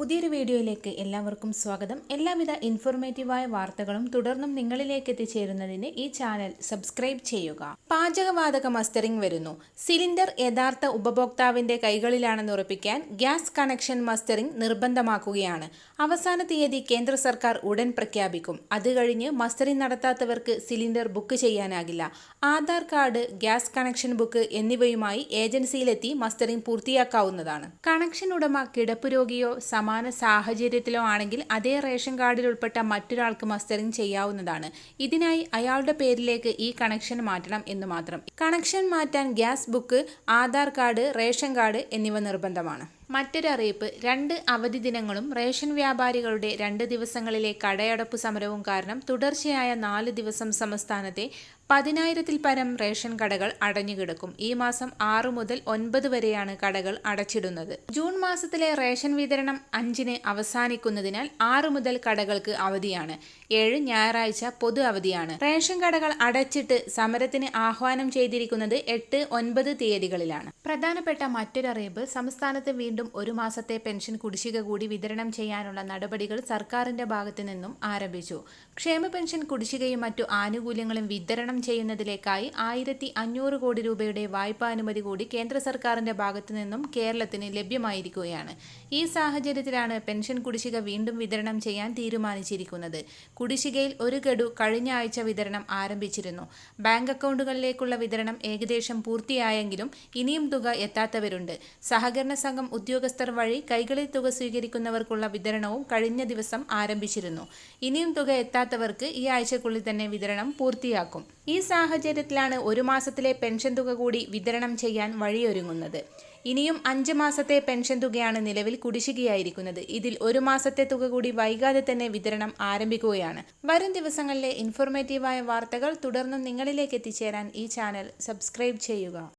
പുതിയൊരു വീഡിയോയിലേക്ക് എല്ലാവർക്കും സ്വാഗതം. എല്ലാവിധ ഇൻഫോർമേറ്റീവായ വാർത്തകളും തുടർന്നും നിങ്ങളിലേക്ക് എത്തിച്ചേരുന്നതിന് ഈ ചാനൽ സബ്സ്ക്രൈബ് ചെയ്യുക. പാചകവാതക മസ്റ്ററിംഗ് വരുന്നു. സിലിണ്ടർ യഥാർത്ഥ ഉപഭോക്താവിന്റെ കൈകളിലാണെന്ന് ഉറപ്പിക്കാൻ ഗ്യാസ് കണക്ഷൻ മസ്റ്ററിംഗ് നിർബന്ധമാക്കുകയാണ്. അവസാന തീയതി കേന്ദ്ര സർക്കാർ ഉടൻ പ്രഖ്യാപിക്കും. അത് കഴിഞ്ഞ് മസ്റ്ററിംഗ് നടത്താത്തവർക്ക് cylinder book ചെയ്യാനാകില്ല. Aadhaar card gas connection book എന്നിവയുമായി ഏജൻസിയിലെത്തി മസ്റ്ററിംഗ് പൂർത്തിയാക്കാവുന്നതാണ്. കണക്ഷൻ ഉടമ കിടപ്പ് രോഗിയോ സമാന സാഹചര്യത്തിലോ ആണെങ്കിൽ അതേ റേഷൻ കാർഡിൽ ഉൾപ്പെട്ട മറ്റൊരാൾക്ക് മസ്റ്ററിംഗ് ചെയ്യാവുന്നതാണ്. ഇതിനായി അയാളുടെ പേരിലേക്ക് ഈ കണക്ഷൻ മാറ്റണം എന്ന് മാത്രം. കണക്ഷൻ മാറ്റാൻ gas book Aadhaar card ration card എന്നിവ നിർബന്ധമാണ്. മറ്റൊരു അറിയിപ്പ് രണ്ട് അവധി ദിനങ്ങളും റേഷൻ വ്യാപാരികളുടെ രണ്ട് ദിവസങ്ങളിലെ കടയടപ്പ് സമരവും കാരണം തുടർച്ചയായ നാല് ദിവസം സംസ്ഥാനത്തെ പതിനായിരത്തിൽ പരം റേഷൻ കടകൾ അടഞ്ഞുകിടക്കും. ഈ മാസം ആറ് മുതൽ ഒൻപത് വരെയാണ് കടകൾ അടച്ചിടുന്നത്. ജൂൺ മാസത്തിലെ റേഷൻ വിതരണം അഞ്ചിന് അവസാനിക്കുന്നതിനാൽ ആറ് മുതൽ കടകൾക്ക് അവധിയാണ്. ഏഴ് ഞായറാഴ്ച പൊതു അവധിയാണ്. റേഷൻ കടകൾ അടച്ചിട്ട് സമരത്തിന് ആഹ്വാനം ചെയ്തിരിക്കുന്നത് എട്ട് ഒൻപത് തീയതികളിലാണ്. പ്രധാനപ്പെട്ട മറ്റൊരറിയിപ്പ് സംസ്ഥാനത്ത് വീണ്ടും ഒരു മാസത്തെ പെൻഷൻ കുടിശ്ശിക കൂടി വിതരണം ചെയ്യാനുള്ള നടപടികൾ സർക്കാരിന്റെ ഭാഗത്തു നിന്നും ആരംഭിച്ചു. ക്ഷേമ പെൻഷൻ കുടിശ്ശികയും മറ്റു ആനുകൂല്യങ്ങളും വിതരണം ചെയ്യുന്നതിലേക്കായി ആയിരത്തി അഞ്ഞൂറ് കോടി രൂപയുടെ വായ്പാ അനുമതി കൂടി കേന്ദ്ര സർക്കാരിന്റെ ഭാഗത്തു നിന്നും കേരളത്തിന് ലഭ്യമായിരിക്കുകയാണ്. ഈ സാഹചര്യത്തിലാണ് പെൻഷൻ കുടിശ്ശിക വീണ്ടും വിതരണം ചെയ്യാൻ തീരുമാനിച്ചിരിക്കുന്നത്. കുടിശ്ശികയിൽ ഒരു ഗഡു കഴിഞ്ഞ ആഴ്ച വിതരണം ആരംഭിച്ചിരുന്നു. ബാങ്ക് അക്കൗണ്ടുകളിലേക്കുള്ള വിതരണം ഏകദേശം പൂർത്തിയായെങ്കിലും ഇനിയും തുക എത്താത്തവരുണ്ട്. സഹകരണ സംഘം ഉദ്യോഗസ്ഥർ വഴി കൈകളിൽ തുക സ്വീകരിക്കുന്നവർക്കുള്ള വിതരണവും കഴിഞ്ഞ ദിവസം ആരംഭിച്ചിരുന്നു. ഇനിയും തുക എത്താത്തവർക്ക് ഈ ആഴ്ചക്കുള്ളിൽ തന്നെ വിതരണം പൂർത്തിയാക്കും. ഈ സാഹചര്യത്തിലാണ് ഒരു മാസത്തിലെ പെൻഷൻ തുക കൂടി വിതരണം ചെയ്യാൻ വഴിയൊരുങ്ങുന്നത്. ഇനിയും അഞ്ച് മാസത്തെ പെൻഷൻ തുകയാണ് നിലവിൽ കുടിശ്ശികയായിരിക്കുന്നത്. ഇതിൽ ഒരു മാസത്തെ തുക കൂടി വൈകാതെ തന്നെ വിതരണം ആരംഭിക്കുകയാണ്. വരും ദിവസങ്ങളിലെ ഇൻഫോർമേറ്റീവായ വാർത്തകൾ തുടർന്നും നിങ്ങളിലേക്ക് എത്തിച്ചേരാൻ ഈ ചാനൽ സബ്സ്ക്രൈബ് ചെയ്യുക.